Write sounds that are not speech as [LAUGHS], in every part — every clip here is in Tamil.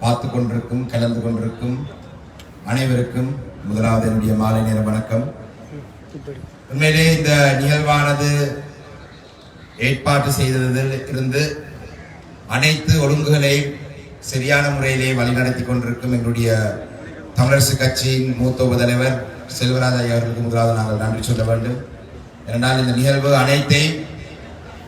பார்த்து கொண்டிருக்கும் கலந்து கொண்டிருக்கும் அனைவருக்கும் முதலாவது என்னுடைய மாலை நேர வணக்கம். உண்மையிலே இந்த நிகழ்வானது ஏற்பாடு செய்ததில் இருந்து அனைத்து ஒழுங்குகளை சரியான முறையிலே வழிநடத்தி கொண்டிருக்கும் எங்களுடைய தமிழரசு கட்சியின் மூத்த உபதலைவர் செல்வராஜ் அவர்களுக்கு முதலாவது நாங்கள் நன்றி சொல்ல வேண்டும். ஏனென்றால் இந்த நிகழ்வு அனைத்தையும்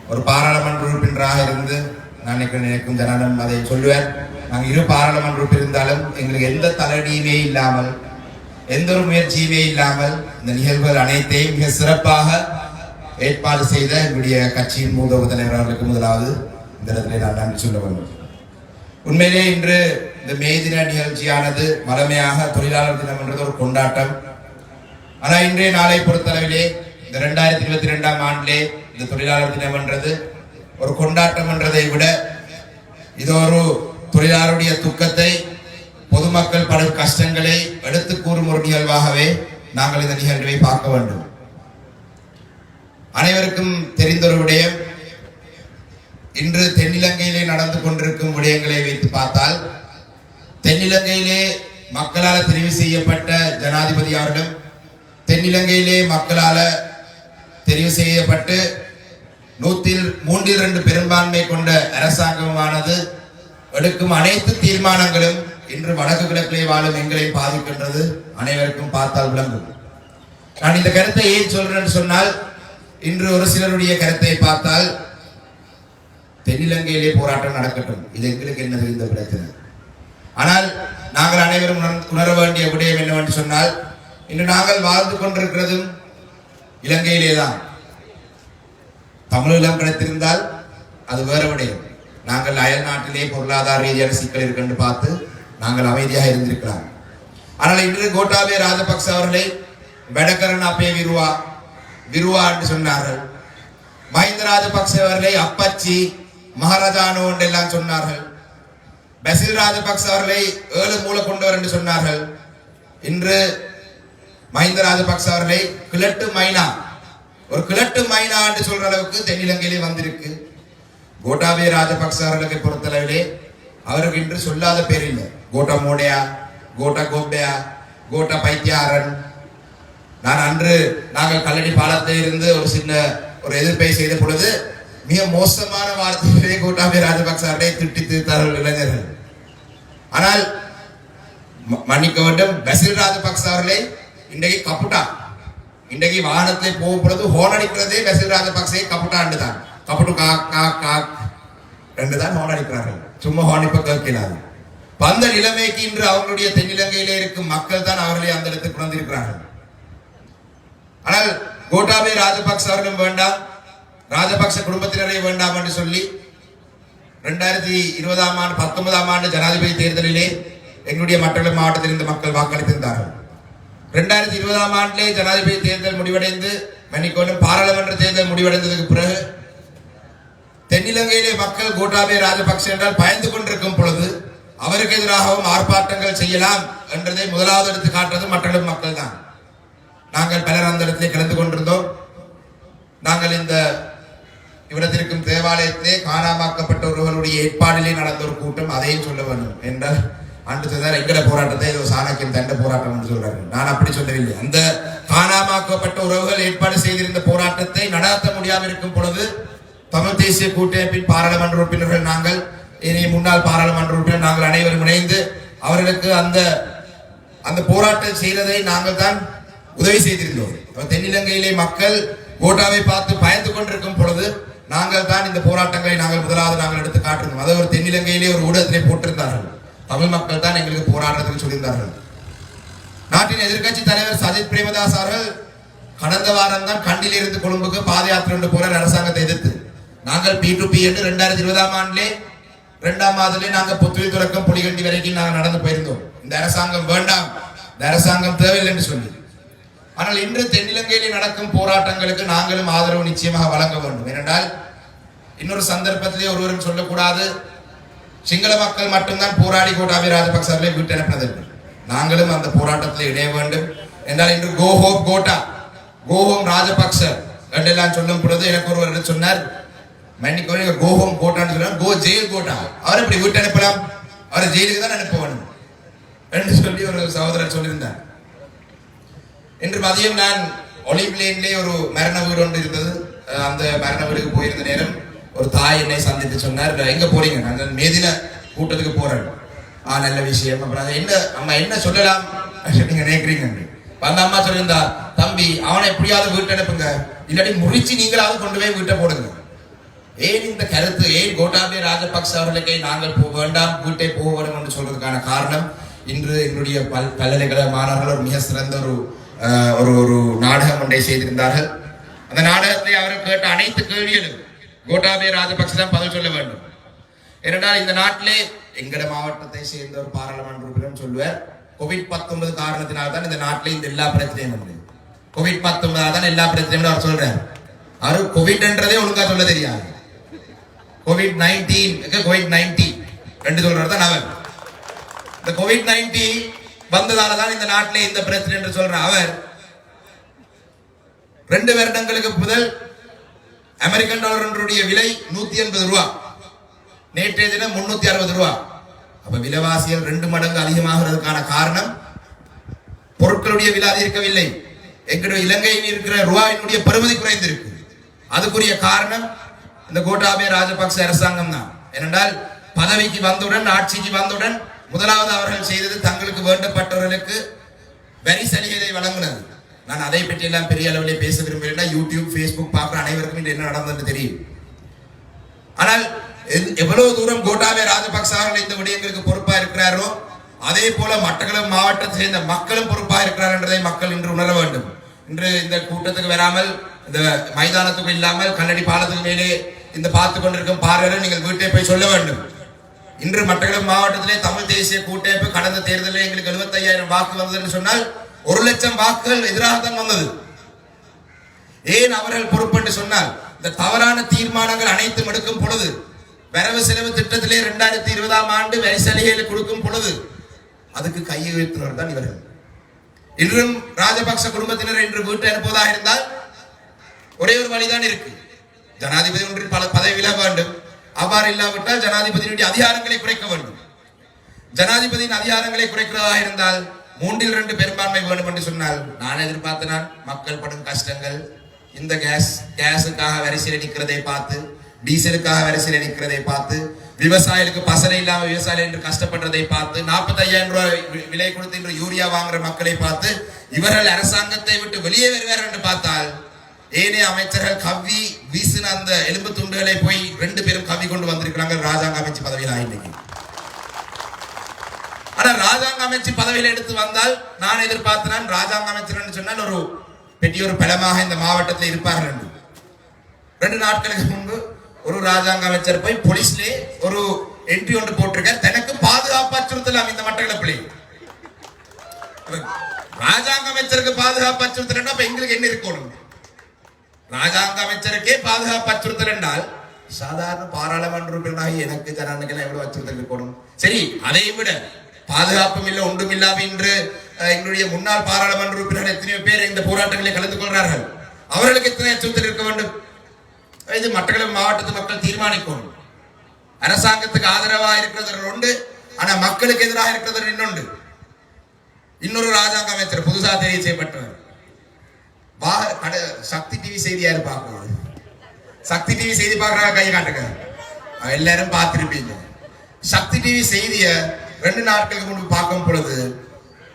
ஒரு பாராளுமன்ற உறுப்பினராக இருந்து நான் நினைக்க- நினைக்கும் ஜனானம் அதை சொல்லுவேன். நாங்கள் இரு பாராளுமன்ற இருந்தாலும் எங்களுக்கு எந்த தலையடியுமே இல்லாமல் எந்த ஒரு முயற்சியுமே இல்லாமல் இந்த நிகழ்வுகள் அனைத்தையும் மிக சிறப்பாக ஏற்பாடு செய்த எங்களுடைய கட்சியின் மூத்த தலைவர் அவர்களுக்கு முதலாவது இந்த இடத்துல நான் நன்றி சொல்ல வேண்டும். உண்மையிலே இன்று இந்த மே தின நிகழ்ச்சியானது வளமையாக தொழிலாளர் தினம் என்றது ஒரு கொண்டாட்டம். ஆனால் இன்றைய நாளை பொறுத்தளவிலே இந்த ரெண்டாயிரத்தி இருபத்தி ரெண்டாம் ஆண்டிலே இந்த தொழிலாளர் தினம் என்றது ஒரு கொண்டாட்டம் என்றதை விட இது ஒரு தொழிலாளருடைய துக்கத்தை பொதுமக்கள் படும் கஷ்டங்களை எடுத்து கூறும் ஒரு நிகழ்வாகவே நாங்கள் இந்த நிகழ்வை பார்க்க வேண்டும். அனைவருக்கும் தெரிந்த ஒரு விடயம். இன்று தென்னிலங்கையிலே நடந்து கொண்டிருக்கும் விடயங்களை வைத்து பார்த்தால் தென்னிலங்கையிலே மக்களால் தெரிவு செய்யப்பட்ட ஜனாதிபதி அவர்களும் தென்னிலங்கையிலே மக்களால் தெரிவு செய்யப்பட்டு நூற்றில் மூன்றில் ரெண்டு பெரும்பான்மை கொண்ட அரசாங்கமானது எடுக்கும் அனைத்து தீர்மானங்களும் இன்று வடக்கு கிழக்கிலே வாழும் எங்களை பாதிக்கின்றது. அனைவருக்கும் பார்த்தால் விளங்கும். நான் இந்த கருத்தை ஏன் சொல்றேன்னு சொன்னால் இன்று ஒரு சிலருடைய கருத்தை பார்த்தால் தென்னிலங்கையிலே போராட்டம் நடக்கட்டும். இது எங்களுக்கு என்ன இந்த பிரச்சனை? ஆனால் நாங்கள் அனைவரும் உணர்- உணர வேண்டிய விடயம் என்னவென்று சொன்னால் இன்று நாங்கள் வாழ்ந்து கொண்டிருக்கிறதும் இலங்கையிலே தான் தமிழீழம் கிடைத்திருந்தால் அது வேற விடயம். நாங்கள் அயல் நாட்டிலே பொருளாதார ரீதியான சிக்கல் இருக்குன்னு பார்த்து நாங்கள் அமைதியாக இருந்திருக்கலாம் ஆனால் இன்று கோட்டாபே ராஜபக்ச அவர்களை வெடக்கரன் அப்பே விருவா விருவா என்று சொன்னார்கள். மஹிந்த ராஜபக்ச அவர்களை அப்பச்சி மகாராஜானோ என்றெல்லாம் சொன்னார்கள். பசில் ராஜபக்ச அவர்களை ஏழு மூல கொண்டவர் என்று சொன்னார்கள். இன்று மஹிந்த ராஜபக்ச அவர்களை கிழட்டு மைனா ஒரு கிழட்டு மைனா என்று சொல்ற அளவுக்கு தென்னிலங்கையிலே வந்திருக்கு. கோட்டாபே ராஜபக்ச அவர்களுக்கு பொறுத்தளவிலே அவருக்கு இன்று சொல்லாத பேர் இல்லை. கோட்டா மோடையா கோட்டா கோப்பையா கோட்டா பைத்தியாரன். நான் அன்று நாங்கள் கல்லடி பாலத்தில் இருந்து ஒரு சின்ன ஒரு எதிர்ப்பை செய்த பொழுது மிக மோசமான வார்த்தைகளே கோட்டாபே ராஜபக்ச அவர்களை திட்டி திருத்தார்கள் இளைஞர்கள். ஆனால் ம- மன்னிக்க வேண்டும் பசில் ராஜபக்ச அவர்களை இன்றைக்கு கப்புட்டா இன்றைக்கு வாகனத்தை போகும் பொழுது ஹோன் அடிக்கிறதே பசில் ராஜபக்சே கப்புட்டாண்டு தான் கப்புட்டு கா கா கா. ரெண்டு தான் ஹோன் அடிக்கிறார்கள். சும்மா ஹோன் இப்ப கேட்கலாது. இப்ப நிலைமைக்கு இன்று அவர்களுடைய தென்னிலங்கையிலே இருக்கும் மக்கள் தான் அவர்களை அந்த இடத்துக்கு வந்திருக்கிறார்கள் ஆனால் கோட்டாபே ராஜபக்ச அவர்களும் வேண்டாம். ராஜபக்ச குடும்பத்தினரையும் வேண்டாம் என்று சொல்லி ரெண்டாயிரத்தி இருபதாம் ஆண்டு பத்தொன்பதாம் ஆண்டு ஜனாதிபதி தேர்தலிலே எங்களுடைய மட்டக்களப்பு மாவட்டத்திலிருந்து மக்கள் வாக்களித்திருந்தார்கள். ரெண்டாயிரத்தி இருபதாம் ஆண்டிலே ஜனாதிபதி தேர்தல் முடிவடைந்து மன்னிக்கொண்டு பாராளுமன்ற தேர்தல் முடிவடைந்ததுக்கு பிறகு தென்னிலங்கையிலே மக்கள் கோட்டாபே ராஜபக்சே என்றால் பயந்து கொண்டிருக்கும் பொழுது அவருக்கு எதிராகவும் ஆர்ப்பாட்டங்கள் செய்யலாம் என்றதை முதலாவது எடுத்து காட்டுறது மட்டக்களப்பு மக்கள் தான் நாங்கள் பலர் அந்த இடத்திலே கலந்து கொண்டிருந்தோம். நாங்கள் இந்த இவ்விடத்திற்கும் தேவாலயத்திலே காணாமாக்கப்பட்ட ஒருவருடைய ஏற்பாடிலே நடந்த ஒரு கூட்டம் அதையும் சொல்ல வேண்டும் என்றால் அன்று சொன்னார் எங்கட போராட்டத்தை? ஏதோ சாணக்கியம் தண்ட போராட்டம் என்று சொல்றாரு. நான் அப்படி சொல்லவில்லை. அந்த காணாமாக்கப்பட்ட உறவுகள் ஏற்பாடு செய்திருந்த போராட்டத்தை நடாத்த முடியாமல் இருக்கும் பொழுது தமிழ் தேசிய கூட்டமைப்பின் பாராளுமன்ற உறுப்பினர்கள் நாங்கள் இனி முன்னாள் பாராளுமன்ற உறுப்பினர் நாங்கள் அனைவரும் இணைந்து அவர்களுக்கு அந்த அந்த போராட்டம் செய்ததை நாங்கள் தான் உதவி செய்திருந்தோம். தென்னிலங்கையிலே மக்கள் கோட்டாவை பார்த்து பயந்து கொண்டிருக்கும் பொழுது நாங்கள் தான் இந்த போராட்டங்களை நாங்கள் முதலாவது நாங்கள் எடுத்து காட்டிருந்தோம். அதை ஒரு தென்னிலங்கையிலே ஒரு ஊடகத்திலே போட்டிருந்தார்கள். தமிழ் மக்கள் தான் எங்களுக்கு போராட்டத்தில் சொல்லியிருந்தார்கள். நாட்டின் எதிர்க்கட்சி தலைவர் சஜித் பிரேமதாஸ் அவர்கள் கடந்த வாரம் தான் கண்டிலிருந்து கொழும்புக்கு பாத யாத்திரை போற அரசாங்கத்தை எதிர்த்து நாங்கள் பி டு பி என்று ரெண்டாயிரத்தி இருபதாம் ஆண்டிலே இரண்டாம் மாதத்திலே நாங்கள் புத்துவை துறக்கம் புலிகண்டி வரைக்கும் நாங்கள் நடந்து போயிருந்தோம். இந்த அரசாங்கம் வேண்டாம். இந்த அரசாங்கம் தேவையில்லை என்று சொல்லி. ஆனால் இன்று தென்னிலங்கையிலே நடக்கும் போராட்டங்களுக்கு நாங்களும் ஆதரவு நிச்சயமாக வழங்க வேண்டும். ஏனென்றால் இன்னொரு சந்தர்ப்பத்திலே ஒருவரும் சொல்லக்கூடாது. சிங்கள மக்கள் மட்டும்தான் போராடி கோட்டாபி ராஜபக்ச அவர்களை விட்டு அனுப்பினதற்கு நாங்களும் அந்த போராட்டத்தில் இணைய வேண்டும். என்றால் இன்று கோஹோம் கோட்டா கோஹோம் ராஜபக்ச என்றெல்லாம் சொல்லும் பொழுது எனக்கு ஒருவர் என்று சொன்னார்? மன்னிக்கோ நீங்க கோஹோம் போட்டான்னு கோ ஜெயில் போட்டா அவர் இப்படி விட்டு அனுப்பலாம்? அவரை ஜெயிலுக்கு தான் அனுப்ப வேணும். என்று சொல்லி ஒரு சகோதரர் சொல்லியிருந்தார். இன்று மதியம் நான் ஒலிவ் ஒரு மரண வீடு ஒன்று இருந்தது. அந்த மரண வீடுக்கு போயிருந்த நேரம் ஒரு தாய் என்னை சந்தித்து சொன்னார் எங்க போறீங்க? நான் மேதின கூட்டத்துக்கு போறேன். ஆ நல்ல விஷயம். அப்புறம் என்ன அம்மா என்ன சொல்லலாம்? [LAUGHS] நீங்க நினைக்கிறீங்க வந்த அம்மா சொல்லியிருந்தா தம்பி அவனை எப்படியாவது வீட்டை அனுப்புங்க. இல்லாட்டி முறிச்சு நீங்களாவது கொண்டு போய் வீட்டை போடுங்க. ஏன் இந்த கருத்து? ஏன் கோட்டாபய ராஜபக்ச அவர்களுக்கு நாங்கள் போக வேண்டாம் வீட்டை போக வேண்டும் என்று சொல்றதுக்கான காரணம்? இன்று எங்களுடைய பல் பல்கலைக்கழக மாணவர்கள் ஒரு மிக சிறந்த ஒரு ஒரு ஒரு நாடகம் ஒன்றை செய்திருந்தார்கள். அந்த நாடகத்தை அவர் கேட்ட அனைத்து கேள்விகளும் கோட்டாபய ராஜபக்ச தான் பதில் சொல்ல வேண்டும். ஏனென்றால் இந்த நாட்டிலே எங்கட மாவட்டத்தை சேர்ந்த ஒரு பாராளுமன்ற உறுப்பினர் சொல்லுவார் கோவிட் பத்தொன்பது காரணத்தினால் தான் இந்த நாட்டிலே இந்த எல்லா பிரச்சனையும் வந்து கோவிட் பத்தொன்பதால் தான் எல்லா பிரச்சனையும் அவர் சொல்றார் அவர் கோவிட்ன்றதே ஒழுங்கா சொல்ல தெரியாது. கோவிட் நைன்டீன் கோவிட் நைன்டி ரெண்டு சொல்றது தான் அவர் இந்த கோவிட் நைன்டீன் வந்ததால தான் இந்த நாட்டிலே இந்த பிரச்சனை என்று சொல்ற அவர். ரெண்டு வருடங்களுக்கு முதல் அமெரிக்கன் டாலர் விலை நூத்தி எண்பது ரூபா. நேற்றைய தினம் முன்னூத்தி அறுபது ரூபா. அப்ப விலைவாசிகள் ரெண்டு மடங்கு அதிகமாகிறதுக்கான காரணம் பொருட்களுடைய விலை அதிகரிக்கவில்லை. எங்களுடைய இலங்கையில் இருக்கிற ரூபாயினுடைய பெறுமதி குறைந்திருக்கு. அதுக்குரிய காரணம் இந்த கோட்டாபய ராஜபக்ச அரசாங்கம் தான். ஏனென்றால் பதவிக்கு வந்தவுடன் ஆட்சிக்கு வந்தவுடன் முதலாவது அவர்கள் செய்தது தங்களுக்கு வேண்டப்பட்டவர்களுக்கு வரி சலுகைகளை வழங்கினது. நான் அதை பற்றி எல்லாம் பெரிய அளவிலே பேச விரும்புகிறேன் யூடியூப் ஃபேஸ்புக் பார்க்குற அனைவருக்கும் இன்று என்ன நடந்ததுன்னு தெரியும். ஆனால் எவ்வளவு தூரம் கோட்டாபய ராஜபக்ச அவர்கள் இந்த விடயங்களுக்கு பொறுப்பா இருக்கிறாரோ அதே போல மட்டக்களம் மாவட்டத்தை சேர்ந்த மக்களும் பொறுப்பா இருக்கிறார் என்றதை மக்கள் இன்று உணர வேண்டும். இன்று இந்த கூட்டத்துக்கு வராமல் இந்த மைதானத்துக்கு இல்லாமல் கல்லடி பாலத்துக்கு மேலே இந்த பார்த்து கொண்டிருக்கும் பார்வையாளர் நீங்கள் வீட்டை போய் சொல்ல வேண்டும். இன்று மட்டக்களப்பு மாவட்டத்திலே தமிழ் தேசிய கூட்டமைப்பு கடந்த தேர்தலில் எங்களுக்கு 75000 வாக்கு வந்தது என்று சொன்னால் ஒரு லட்சம் வாக்குகள் எதிராக தான் வந்தது. ஏன் அவர்கள் பொறுப்பென்று சொன்னால் இந்த தவறான தீர்மானங்கள் அனைத்தும் எடுக்கும் பொழுது வரவு செலவு திட்டத்திலே இரண்டாயிரத்தி இருபதாம் ஆண்டு வரி கொடுக்கும் பொழுது அதுக்கு கையெழுத்தினர் தான் இவர்கள். இன்றும் ராஜபக்ச குடும்பத்தினர் இன்று வீட்டு அனுப்புவதாக இருந்தால் ஒரே ஒரு வழிதான் இருக்கு. ஜனாதிபதி ஒன்றில் பல பதவி விலக வேண்டும். அவ்வாறு இல்லாவிட்டால் ஜனாதிபதியினுடைய அதிகாரங்களை குறைக்க வேண்டும். ஜனாதிபதியின் அதிகாரங்களை குறைக்கிறதாக இருந்தால் மூன்றில் ரெண்டு பெரும்பான்மை வேண்டும் என்று சொன்னால் நான் எதிர்பார்த்த நான் மக்கள் படும் கஷ்டங்கள் இந்த கேஸ் கேஸுக்காக வரிசையில் நிற்கிறதை பார்த்து டீசலுக்காக வரிசையில் நிற்கிறதை பார்த்து விவசாயிகளுக்கு பசலை இல்லாம விவசாயிகள் என்று கஷ்டப்படுறதை பார்த்து நாற்பத்தையாயிரம் ரூபாய் விலை கொடுத்து இன்று யூரியா வாங்குற மக்களை பார்த்து இவர்கள் அரசாங்கத்தை விட்டு வெளியே வருவார் என்று பார்த்தால் ஏனைய அமைச்சர்கள் கவ்வி வீசின அந்த எலும்பு துண்டுகளை போய் ரெண்டு பேரும் கவ்வி கொண்டு வந்திருக்கிறாங்க. ராஜாங்க அமைச்சு பதவியில் ஆயிருக்கு ஆனா ராஜாங்க அமைச்சு பதவியில் எடுத்து வந்தால் நான் எதிர்பார்த்தேன் ராஜாங்க அமைச்சர் சொன்னால் ஒரு பெரிய ஒரு பலமாக இந்த மாவட்டத்தில் இருப்பார்கள் என்று. ரெண்டு நாட்களுக்கு முன்பு ஒரு ராஜாங்க அமைச்சர் போய் போலீஸ்லே ஒரு என்ட்ரி ஒன்று போட்டிருக்கார். தனக்கு பாதுகாப்பு அச்சுறுத்தலாம் இந்த பிள்ளை ராஜாங்க அமைச்சருக்கு பாதுகாப்பு அச்சுறுத்தல் எங்களுக்கு என்ன இருக்கணும்? ராஜாங்க அமைச்சருக்கே பாதுகாப்பு அச்சுறுத்தல் என்றால் சாதாரண பாராளுமன்ற உறுப்பினராகி எனக்கு ஜனநாயகம் எவ்வளவு அச்சுறுத்தல் இருக்கணும்? சரி அதை விட பாதுகாப்பும் இல்லை ஒன்றும் இல்லாமல் இன்று எங்களுடைய முன்னாள் பாராளுமன்ற உறுப்பினர்கள் எத்தனையோ பேர் இந்த போராட்டங்களில் கலந்து கொள்கிறார்கள். அவர்களுக்கு எத்தனை அச்சுறுத்தல் இருக்க வேண்டும்? இது மட்டக்களப்பு மாவட்டத்து மக்கள் தீர்மானிக்கணும். அரசாங்கத்துக்கு ஆதரவா இருக்கிறது ஒன்று ஆனா மக்களுக்கு எதிராக இருக்கிறது இன்னொன்று. இன்னொரு ராஜாங்க அமைச்சர் புதுசா தெரிவு செய்யப்பட்டவர். வா கட சக்தி டிவி செய்தி யாரு பார்க்கணும் சக்தி டிவி செய்தி பார்க்கறாங்க கை காட்டுங்க. எல்லாரும் பார்த்துருப்பீங்க. சக்தி டிவி செய்திய ரெண்டு நாட்களுக்கு முன்பு பார்க்கும் பொழுது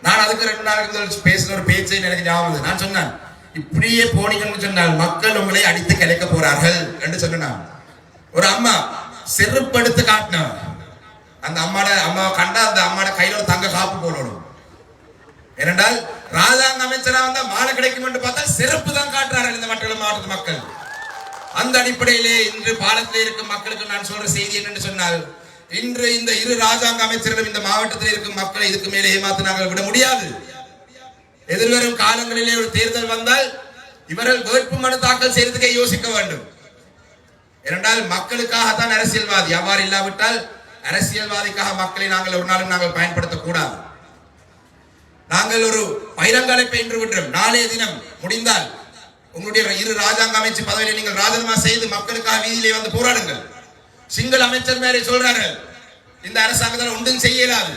நான் அதுக்கு ரெண்டு நாளுக்கு முதல் பேசின ஒரு பேச்சை எனக்கு ஞாபகம் நான் சொன்னேன் இப்படியே போனீங்கன்னு சொன்னால் மக்கள் உங்களை அடித்து கிடைக்க போறார்கள் என்று சொன்னான் ஒரு அம்மா செருப்படுத்து காட்டினான். அந்த அம்மாட அம்மாவை கண்டா அந்த அம்மாட கையில ஒரு தங்க காப்பு போடணும். ஏனென்றால் ராஜாங்க அமைச்சரா வந்தா மாலை கிடைக்கும் என்று பார்த்தா சிறப்பு தான் காட்டுறார்கள் இந்த மக்கள் மாவட்ட மக்கள். அந்த அடிப்படையிலே இன்று பாலத்தில் இருக்கும் மக்களுக்கு நான் சொல்ற செய்தி என்னன்னு சொன்னால் இன்று இந்த இரு ராஜாங்க அமைச்சர்களும் இந்த மாவட்டத்தில் இருக்கும் மக்களை இதுக்கு மேலே ஏமாத்து நாங்கள் விட முடியாது. எதிர்வரும் காலங்களிலே ஒரு தேர்தல் வந்தால் இவர்கள் வேட்பு மனு தாக்கல் செய்யறதுக்கே யோசிக்க வேண்டும். இரண்டால் மக்களுக்காகத்தான் அரசியல்வாதி. அவ்வாறு இல்லாவிட்டால் அரசியல்வாதிக்காக மக்களை நாங்கள் ஒரு நாளும் நாங்கள் பயன்படுத்தக்கூடாது. நாங்கள் ஒரு பகிரங்க அழைப்பை இன்று விட்டோம் நாளைய தினம் முடிந்தால் உங்களுடைய இரு ராஜாங்க அமைச்சு பதவியை நீங்கள் ராஜினாமா செய்து மக்களுக்காக வீதியிலே வந்து போராடுங்கள். சிங்கள அமைச்சர் மேலே சொல்றார்கள் இந்த அரசாங்கத்தில் ஒன்றும் செய்ய இயலாது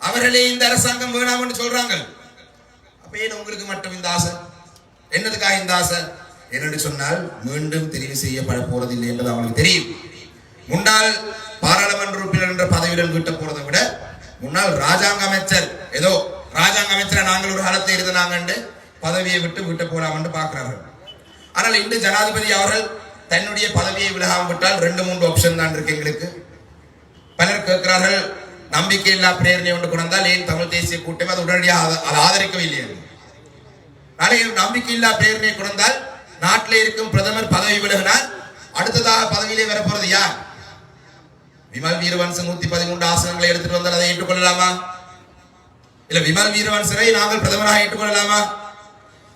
அவர்களே இந்த அரசாங்கம் வேணாம்னு சொல்றாங்க அப்ப ஏன் உங்களுக்கு மட்டும் இந்த ஆசை? என்னதுக்காக இந்த ஆசை? என்னென்று சொன்னால் மீண்டும் தெரிவு செய்யப்பட போறதில்லை என்பது அவங்களுக்கு தெரியும். முன்னாள் பாராளுமன்ற உறுப்பினர் என்ற பதவியுடன் கிட்ட போறதை விட முன்னாள் ராஜாங்க அமைச்சர். ஏதோ ராஜாங்க அமைச்சரை நாங்கள் ஒரு காலத்தை இருந்தாங்கன்னு பதவியை விட்டு வீட்ட போலாம்னு பார்க்கிறார்கள். ஆனால் இன்று ஜனாதிபதி அவர்கள் தன்னுடைய பதவியை விலகாம விட்டால் ரெண்டு மூன்று ஆப்ஷன் தான் இருக்கு எங்களுக்கு. பலர் கேட்கிறார்கள் நம்பிக்கையில்லா பிரேரணை ஒன்று கொண்டால் ஏன் தமிழ் தேசிய கூட்டம் அது உடனடியாக அதை ஆதரிக்கவில்லை இல்லையா? நாளைக்கு நம்பிக்கையில்லா பிரேரணை கொண்டால் நாட்டில் இருக்கும் பிரதமர் பதவி விலகினால் அடுத்ததாக பதவியிலே வரப்போறது யார்? விமல் வீரவன்சன் நூத்தி பதிமூன்று ஆசனங்களை எடுத்துட்டு வந்தால் அதை ஏற்றுக்கொள்ளலாமா? இல்ல விமல் வீரவன்சனை நாங்கள் பிரதமராக ஏற்றுக்கொள்ளலாமா?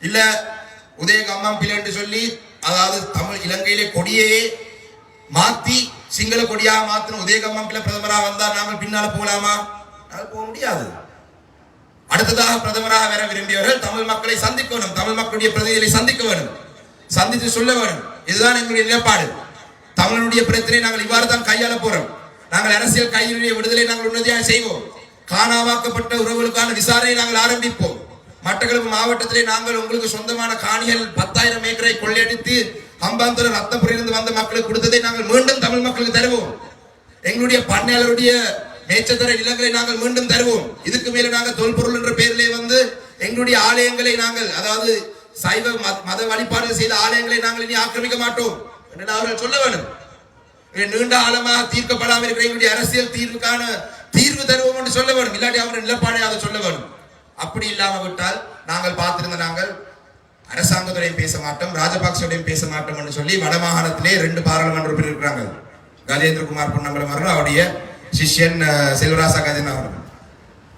இல்ல உதய கம்மாம்பில் என்று சொல்லி அதாவது தமிழ் இலங்கையிலே கொடியையே மாத்தி சிங்கள கொடியாக மாத்தின உதய கம்மாம்பில பிரதமராக வந்தால் நாங்கள் பின்னால போகலாமா? நாங்கள் போக முடியாது. அடுத்ததாக பிரதமராக வர விரும்பியவர்கள் தமிழ் மக்களை சந்திக்க வேணும் தமிழ் மக்களுடைய பிரதிநிதிகளை சந்திக்க வேணும் சந்தித்து சொல்ல வேணும் இதுதான் எங்களுடைய நிலைப்பாடு. தமிழனுடைய பிரச்சனை நாங்கள் இவ்வாறு தான் கையாள போறோம். நாங்கள் அரசியல் கைதிகளுடைய விடுதலை நாங்கள் உறுதியாக செய்வோம். காணாமாக்கப்பட்ட உறவுகளுக்கான விசாரணை நாங்கள் ஆரம்பிப்போம். மட்டக்களப்பு மாவட்டத்திலே நாங்கள் உங்களுக்கு சொந்தமான காணிகள் பத்தாயிரம் ஏக்கரை கொள்ளையடித்து அம்பாந்தர ரத்தபுரியிலிருந்து வந்த மக்களுக்கு கொடுத்ததை நாங்கள் மீண்டும் தமிழ் மக்களுக்கு தருவோம். எங்களுடைய பண்ணையாளருடைய மேச்சத்தர நிலங்களை நாங்கள் மீண்டும் தருவோம். இதுக்கு மேல நாங்கள் தொல்பொருள் என்ற பெயரிலே வந்து எங்களுடைய ஆலயங்களை நாங்கள் அதாவது சைவ மத- மத செய்த ஆலயங்களை நாங்கள் இனி ஆக்கிரமிக்க மாட்டோம். என்று அவர்கள் சொல்ல வேண்டும் நீண்ட ஆழமாக தீர்க்கப்படாமல் இருக்கிற அரசியல் தீர்வுக்கான தீர்வு தருவோம் என்று சொல்ல வேண்டும். இல்லாட்டி அவர்கள் நிலப்பாடை அதை சொல்ல வேண்டும். அப்படி இல்லாமல் விட்டால் நாங்கள் பார்த்திருந்த நாங்கள் அரசாங்கத்துடையும் பேச மாட்டோம் ராஜபக்சோடையும் பேச மாட்டோம் என்று சொல்லி வடமாகாணத்திலே ரெண்டு பாராளுமன்ற உறுப்பினர் இருக்கிறாங்க. கஜேந்திரகுமார் பொன்னம்பலம் அவர்கள் அவருடைய சிஷ்யன் செல்வராசா கஜன் அவர்கள்.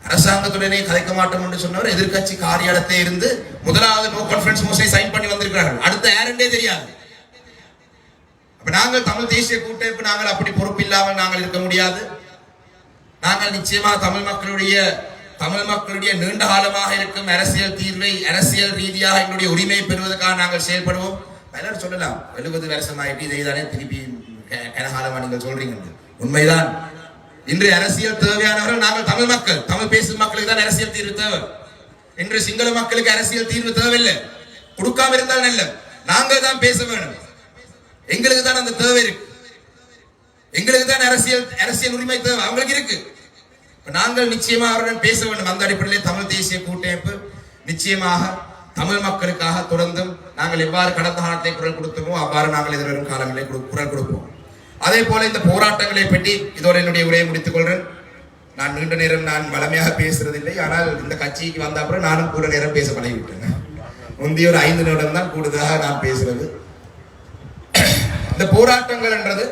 அரசாங்கத்துடனே கதைக்க மாட்டோம் என்று சொன்னவர் எதிர்க்கட்சி காரியாலயத்தை இருந்து முதலாவது நோ கான்ஃபரன்ஸ் மோஷனை சைன் பண்ணி வந்திருக்கிறார்கள். அடுத்த யாருன்றே தெரியாது. இப்ப நாங்கள் தமிழ் தேசிய கூட்டமைப்பு நாங்கள் அப்படி பொறுப்பில்லாமல் நாங்கள் இருக்க முடியாது. நாங்கள் நிச்சயமா தமிழ் மக்களுடைய தமிழ் மக்களுடைய நீண்ட காலமாக இருக்கும் அரசியல் தீர்வை அரசியல் ரீதியாக எங்களுடைய உரிமையை பெறுவதற்காக நாங்கள் செயல்படுவோம். பலர் சொல்லலாம் எழுபது வருஷம் ஆயிட்டு இதை தானே திருப்பி க- கனகாலமா நீங்கள் சொல்றீங்க உண்மைதான். இன்று அரசியல் தேவையானவர்கள் நாங்கள் தமிழ் மக்கள் தமிழ் பேசும் மக்களுக்கு தான் அரசியல் தீர்வு தேவை. இன்று சிங்கள மக்களுக்கு அரசியல் தீர்வு தேவையில்லை. கொடுக்காம இருந்தால் நல்ல நாங்கள் தான் பேச வேணும் எங்களுக்கு தான் அந்த தேவை இருக்கு. எங்களுக்கு தான் அரசியல் அரசியல் உரிமை தேவை. அவங்களுக்கு இருக்கு. நாங்கள் நிச்சயமா அவருடன் பேச வேண்டும். அந்த அடிப்படையிலே தமிழ் தேசிய கூட்டமைப்பு நிச்சயமாக தமிழ் மக்களுக்காக தொடர்ந்தும் நாங்கள் எவ்வாறு கடந்த காலத்தை குரல் கொடுத்தோமோ அவ்வாறு நாங்கள் எதிர்வரும் காலங்களில் குரல் கொடுப்போம். அதே போல இந்த போராட்டங்களை பற்றி இதோட என்னுடைய உரையை முடித்துக் கொள்றேன். நான் நீண்ட நேரம் நான் வளமையாக பேசுறதில்லை. ஆனால் இந்த கட்சிக்கு வந்த அப்புறம் நானும் கூட நேரம் பேச பழகிவிட்டேன். முந்தைய ஒரு ஐந்து நிமிடம் தான் கூடுதலாக நான் பேசுறது. இந்த போராட்டங்கள் என்றது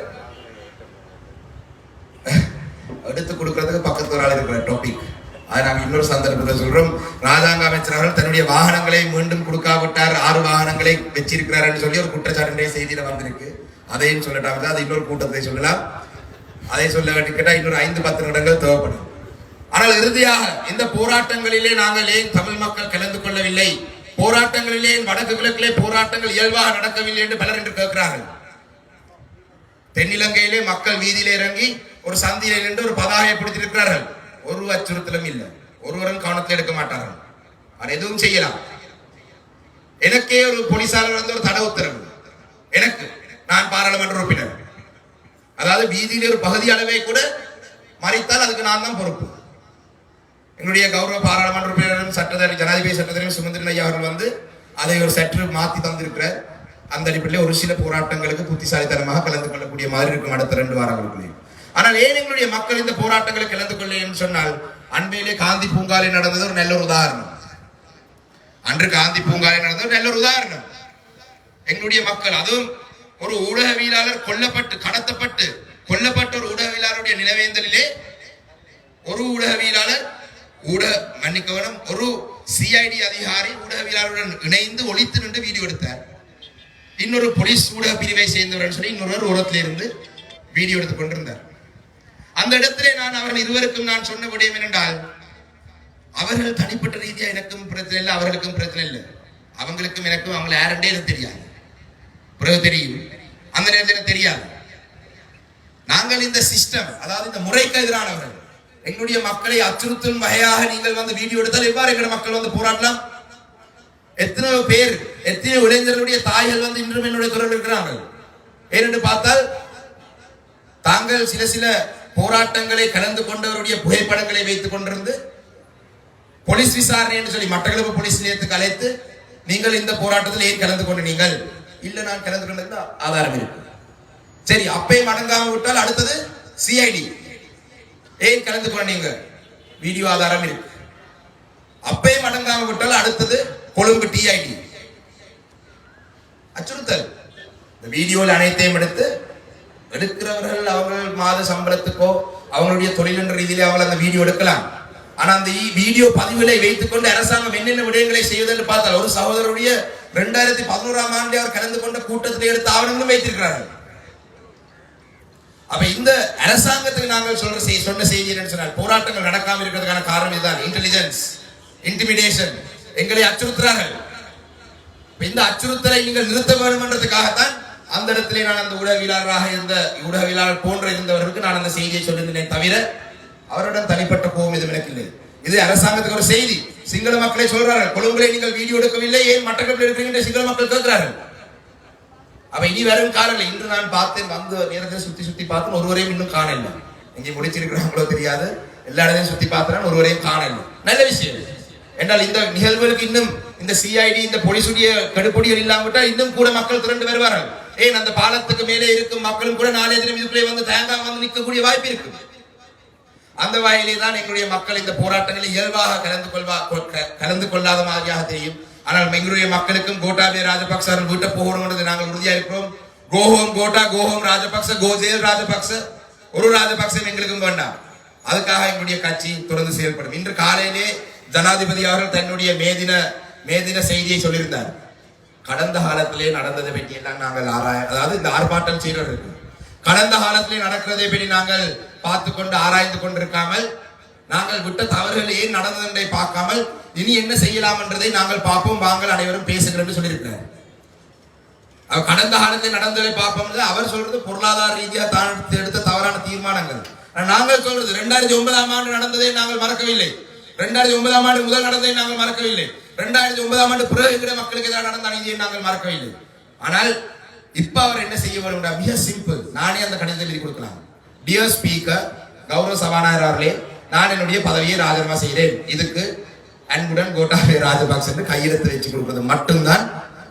எடுத்து கொடுக்கறதுக்கு பக்கத்து ஒரு ஆள் இருக்கிற டாபிக் அதை நாங்கள் இன்னொரு சந்தர்ப்பத்தில் சொல்றோம். ராஜாங்க அமைச்சர் அவர்கள் தன்னுடைய வாகனங்களை மீண்டும் கொடுக்காவிட்டார் ஆறு வாகனங்களை வச்சிருக்கிறார் சொல்லி ஒரு குற்றச்சாட்டு செய்தியில வந்திருக்கு. அதையும் சொல்லட்டாங்க அது இன்னொரு கூட்டத்தை சொல்லலாம். அதை சொல்ல கேட்டால் இன்னொரு ஐந்து பத்து நிமிடங்கள் தேவைப்படும். ஆனால் இறுதியாக இந்த போராட்டங்களிலே நாங்கள் ஏன் தமிழ் மக்கள் கலந்து கொள்ளவில்லை? போராட்டங்களிலே வடக்கு கிழக்கிலே போராட்டங்கள் இயல்பாக நடக்கவில்லை என்று பலர் என்று கேட்கிறார்கள். தென்னிலங்கையிலே மக்கள் வீதியிலே இறங்கி ஒரு சந்தியிலே நின்று ஒரு பதாகையை பிடித்திருக்கிறார்கள் ஒரு அச்சுறுத்தலும் இல்லை. ஒருவரும் கவனத்தில் எடுக்க மாட்டார்கள். அவர் எதுவும் செய்யலாம். எனக்கே ஒரு போலீசாளர் வந்து ஒரு தடை உத்தரவு. எனக்கு நான் பாராளுமன்ற உறுப்பினர். அதாவது வீதியிலே ஒரு பகுதி அளவை கூட மறைத்தால் அதுக்கு நான் தான் பொறுப்பு. எங்களுடைய கௌரவ பாராளுமன்ற உறுப்பினரும் சட்டத்தரணி ஜனாதிபதி சட்டத்தரணி சுமந்திரன் ஐயா அவர்கள் வந்து அதை ஒரு சற்று மாற்றி தந்திருக்கிறார். அந்த அடிப்படையில் ஒரு சில போராட்டங்களுக்கு புத்திசாலித்தனமாக கலந்து கொள்ளக்கூடிய மாதிரி இருக்கும் அடுத்த ரெண்டு வாரங்களுக்குள்ளே ஆனால் ஏன் எங்களுடைய மக்கள் இந்த போராட்டங்களை கலந்து கொள்ளேன்னு சொன்னால் அண்மையிலே காந்தி பூங்காலே நடந்தது ஒரு நல்ல ஒரு உதாரணம். அன்று காந்தி பூங்காலே நடந்தது ஒரு நல்ல ஒரு உதாரணம். எங்களுடைய மக்கள் அதுவும் ஒரு ஊடகவியலாளர் கொல்லப்பட்டு கடத்தப்பட்டு கொல்லப்பட்ட ஒரு ஊடகவியலாளருடைய நிலவேந்தலிலே ஒரு ஊடகவியலாளர் ஊடக மன்னிக்கவனம் ஒரு சிஐடி அதிகாரி ஊடகவியலாளருடன் இணைந்து ஒழித்து நின்று வீடியோ எடுத்தார். இன்னொரு போலீஸ் ஊடக பிரிவை சேர்ந்தவர்னு சொல்லி இன்னொருவர் உரத்துல இருந்து வீடியோ எடுத்துக் கொண்டிருந்தார். அந்த இடத்திலே நான் அவர்கள் இருவருக்கும் நான் சொன்ன விடயம் என்னென்றால் அவர்கள் தனிப்பட்ட ரீதியா எனக்கும் பிரச்சனை இல்லை அவர்களுக்கும் பிரச்சனை இல்லை. அவங்களுக்கும் எனக்கும் அவங்களை யாருண்டே எனக்கு தெரியாது. பிறகு தெரியும். அந்த நேரத்தில் தெரியாது. நாங்கள் இந்த சிஸ்டம் அதாவது இந்த முறைக்கு எதிரானவர்கள் எங்களுடைய மக்களை அச்சுறுத்தும் வகையாக நீங்கள் வந்து வீடியோ எடுத்தால் எவ்வாறு எங்களுடைய மக்கள் வந்து போராடலாம்? எத்தனையோ பேர் எத்தனையோ இளைஞர்களுடைய தாய்கள் வந்து இன்றும் என்னுடைய தொடர்பு இருக்கிறார்கள். ஏனென்று பார்த்தால் தாங்கள் சில சில போராட்டங்களை கலந்து கொண்டவருடைய புகைப்படங்களை வைத்துக் கொண்டிருந்து போலீஸ் விசாரணை என்று சொல்லி மட்டக்களப்பு போலீஸ் நிலையத்துக்கு அழைத்து நீங்கள் இந்த போராட்டத்தில் ஏன் கலந்து கொண்டு நீங்கள் இல்ல நான் கலந்து கொண்டது ஆதாரம் இருக்கு. சரி அப்பையும் அடங்காம விட்டால் அடுத்தது சிஐடி ஏன் கலந்து கொண்டீங்க? வீடியோ ஆதாரம் இருக்கு. அப்பே மடங்காம விட்டால் அடுத்தது கொழும்பு டிஐடி அச்சுறுத்தல். இந்த வீடியோவில் அனைத்தையும் எடுத்து எடுக்கிறவர்கள் அவர்கள் மாத சம்பளத்துக்கோ அவங்களுடைய தொழில் என்ற ரீதியிலே அவர்கள் அந்த வீடியோ எடுக்கலாம். ஆனா அந்த இ- வீடியோ பதிவுகளை வைத்துக்கொண்டு அரசாங்கம் என்னென்ன விடயங்களை செய்வதென்று பார்த்தால் ஒரு சகோதரருடைய ரெண்டாயிரத்தி பதினோராம் ஆண்டு அவர் கலந்து கொண்ட கூட்டத்தில் எடுத்த ஆவணங்களும் வைத்திருக்கிறார்கள். அப்ப இந்த அரசாங்கத்துக்கு நாங்கள் சொல்ற செய் சொன்ன செய்தி என்னன்னு சொன்னால் போராட்டங்கள் நடக்காம இருக்கிறதுக்கான காரணம் இதுதான். இன்டெலிஜென்ஸ் இன்டிமிடேஷன் எங்களை அச்சுறுத்துறார்கள். இந்த அச்சுறுத்தலை நீங்கள் நிறுத்த வேண்டும் என்றதுக்காகத்தான் அந்த இடத்திலே நான் அந்த ஊடகவியலாளராக இருந்த ஊடகவியலாளர் போன்ற இருந்தவர்களுக்கு நான் அந்த செய்தியை சொல்லியிருந்தேன் தவிர அவரிடம் தனிப்பட்ட கோபம் எதுவும் எனக்கு இல்லை. இது அரசாங்கத்துக்கு ஒரு செய்தி. சிங்கள மக்களை சொல்றார்கள் கொழும்பிலே நீங்கள் வீடியோ எடுக்கவில்லை ஏன் மட்டக்களப்பில் எடுக்கிறீங்க சிங்கள மக்கள் கேட்கிறார்கள். அப்ப இனி வரும் காலங்கள் இன்று நான் பார்த்தேன் வந்து நேரத்தை சுத்தி சுத்தி பார்த்தேன் ஒருவரையும் இன்னும் காணல இங்கே முடிச்சிருக்கிறாங்களோ தெரியாது. எல்லா இடத்தையும் சுத்தி பார்த்தேன் ஒருவரையும் காணல நல்ல விஷயம். என்றால் இந்த நிகழ்வுகளுக்கு இன்னும் இந்த சிஐடி இந்த பொலிசுடைய கடுப்பொடிகள் இல்லாமட்டால் இன்னும் கூட மக்கள் திரண்டு வருவார்கள். ஏன்? அந்த பாலத்துக்கு மேலே இருக்கும் மக்களும் கூட நாளைய தினம் இதுக்குள்ளே வந்து தேங்காய் வந்து நிற்கக்கூடிய வாய்ப்பு இருக்கு. அந்த வாயிலே தான் எங்களுடைய மக்கள் இந்த போராட்டங்களில் இயல்பாக கலந்து கொள்வா கொ- கலந்து கொள்ளாத மாதிரியாக தெரியும். ஆனால் எங்களுடைய மக்களுக்கும் கோட்டாபே ராஜபக்ச அவர்கள் வீட்டை போகணும் என்று நாங்கள் உறுதியா இருக்கிறோம். Go home Gota go home Rajapaksa go jail Rajapaksa ஒரு ராஜபக்சம் எங்களுக்கும் வேண்டாம். அதுக்காக எங்களுடைய கட்சி தொடர்ந்து செயல்படும். இன்று காலையிலே ஜனாதிபதி அவர்கள் தன்னுடைய மேதின மேதின செய்தியை சொல்லியிருந்தார். கடந்த காலத்திலே நடந்ததை பற்றி எல்லாம் நாங்கள் ஆராய அதாவது இந்த ஆர்ப்பாட்டம் செய்கிறவர்கள் கடந்த காலத்திலே நடக்கிறதை பற்றி நாங்கள் பார்த்து கொண்டு ஆராய்ந்து கொண்டிருக்காமல் நாங்கள் விட்ட தவறுகள் ஏன் நடந்தது என்பதை பார்க்காமல் இனி என்ன செய்யலாம் என்றதை நாங்கள் பார்ப்போம் வாங்கள் அனைவரும் பேசுகிறோம் என்று சொல்லியிருக்கிறார். அவர் கடந்த காலத்தில் நடந்ததை பார்ப்போம் அவர் சொல்றது பொருளாதார ரீதியாக தான் எடுத்த- தவறான தீர்மானங்கள். நாங்கள் சொல்றது ரெண்டாயிரத்தி ஒன்பதாம் ஆண்டு நடந்ததை நாங்கள் மறக்கவில்லை. ரெண்டாயிரத்தி ஒன்பதாம் ஆண்டு முதல் நடந்ததை நாங்கள் மறக்கவில்லை. ரெண்டாயிரத்தி ஒன்பதாம் ஆண்டு பிறகு இருக்கிற மக்களுக்கு எதிராக நடந்த அநீதியை நாங்கள் மறக்கவில்லை. ஆனால் இப்ப அவர் என்ன செய்ய வேண்டும் மிக சிம்பிள் நானே அந்த கடிதத்தை எழுதி கொடுக்கலாம். டியர் ஸ்பீக்கர் கௌரவ சபாநாயகர் அவர்களே நான் என்னுடைய பதவியை ராஜினாமா செய்கிறேன். இதுக்கு அன்புடன் கோட்டாபய ராஜபக்ச என்று கையெழுத்து வச்சு கொடுப்பது மட்டும்தான்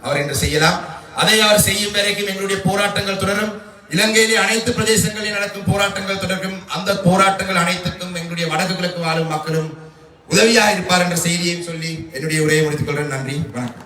அவர் என்று செய்யலாம். அதை அவர் செய்யும் வரைக்கும் எங்களுடைய போராட்டங்கள் தொடரும். இலங்கையிலே அனைத்து பிரதேசங்களில் நடக்கும் போராட்டங்கள் தொடரும். அந்த போராட்டங்கள் அனைத்துக்கும் எங்களுடைய வடக்கு கிழக்கு வாழும் மக்களும் உதவியாக இருப்பார் என்ற செய்தியையும் சொல்லி என்னுடைய உரையை முடித்துக் கொள்கிறேன் நன்றி. வணக்கம்.